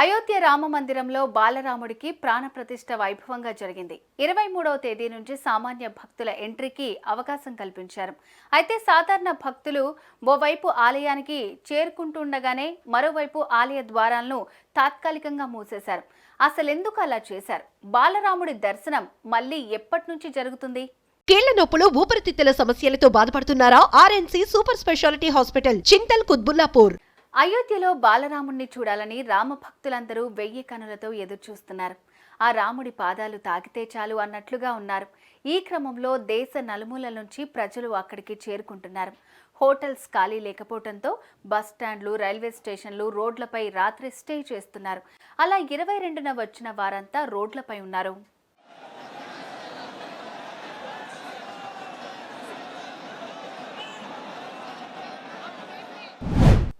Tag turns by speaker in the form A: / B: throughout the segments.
A: అయోధ్య రామ మందిరంలో బాలరాముడికి ప్రాణప్రతిష్ఠ వైభవంగా జరిగింది. ఇరవై మూడవ తేదీ నుంచి సామాన్య భక్తుల ఎంట్రీకి అవకాశం కల్పించారు. అయితే సాధారణ భక్తులు ఓవైపు ఆలయానికి చేరుకుంటుండగానే మరోవైపు ఆలయ ద్వారాలను తాత్కాలికంగా మూసేశారు. అసలెందుకు అలా చేశారు? బాలరాముడి దర్శనం మళ్ళీ ఎప్పటి నుంచి జరుగుతుంది?
B: కీళ్ళ నొప్పులు ఊపిరితిత్తుల సమస్యలతో బాధపడుతున్నారా? RNC super speciality hospital Chintal Kutbullapur.
A: అయోధ్యలో బాలరాముణ్ణి చూడాలని రామభక్తులందరూ వెయ్యి కనులతో ఎదురుచూస్తున్నారు. ఆ రాముడి పాదాలు తాకితే చాలు అన్నట్లుగా ఉన్నారు. ఈ క్రమంలో దేశ నలుమూలల నుంచి ప్రజలు అక్కడికి చేరుకుంటున్నారు. హోటల్స్ ఖాళీ లేకపోవడంతో బస్ స్టాండ్లు రైల్వే స్టేషన్లు రోడ్లపై రాత్రి స్టే చేస్తున్నారు. అలా ఇరవై రెండున వచ్చిన వారంతా రోడ్లపై ఉన్నారు.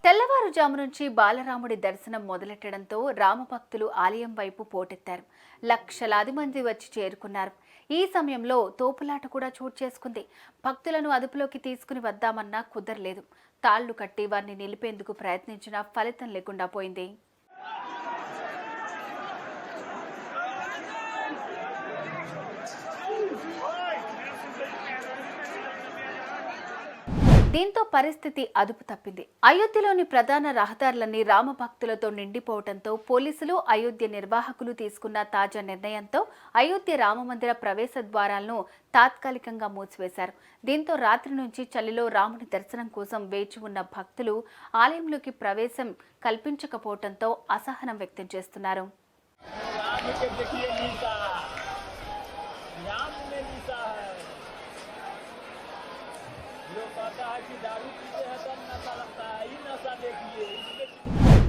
A: తెల్లవారుజాము నుంచి బాలరాముడి దర్శనం మొదలెట్టడంతో రామభక్తులు ఆలయం వైపు పోటెత్తారు. లక్షలాది మంది వచ్చి చేరుకున్నారు. ఈ సమయంలో తోపులాట కూడా చోటు చేసుకుంది. భక్తులను అదుపులోకి తీసుకుని వద్దామన్నా కుదరలేదు. తాళ్ళు కట్టి వారిని నిలిపేందుకు ప్రయత్నించినా ఫలితం లేకుండా పోయింది. దీంతో పరిస్థితి అదుపు తప్పింది. అయోధ్యలోని ప్రధాన రహదారులన్నీ రామభక్తులతో నిండిపోవడంతో పోలీసులు అయోధ్య నిర్వాహకులు తీసుకున్న తాజా నిర్ణయంతో అయోధ్య రామమందిర ప్రవేశ ద్వారాలను తాత్కాలికంగా మూసివేశారు. దీంతో రాత్రి నుంచి చలిలో రాముని దర్శనం కోసం వేచి ఉన్న భక్తులు ఆలయంలోకి ప్రవేశం కల్పించకపోవడంతో అసహనం వ్యక్తం చేస్తున్నారు.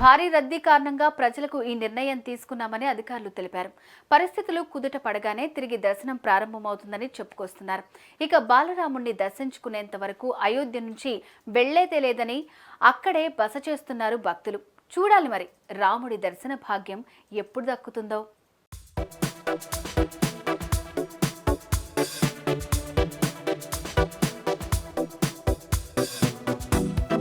A: భారీ రద్దీ కారణంగా ప్రజలకు ఈ నిర్ణయం తీసుకున్నామని అధికారులు తెలిపారు. పరిస్థితులు కుదుట పడగానే తిరిగి దర్శనం ప్రారంభమవుతుందని చెప్పుకొస్తున్నారు. ఇక బాలరాముణ్ణి దర్శించుకునేంత వరకు అయోధ్య నుంచి వెళ్ళేదే లేదని అక్కడే బస చేస్తున్నారు భక్తులు. చూడాలి మరి రాముడి దర్శన భాగ్యం ఎప్పుడు దక్కుతుందో.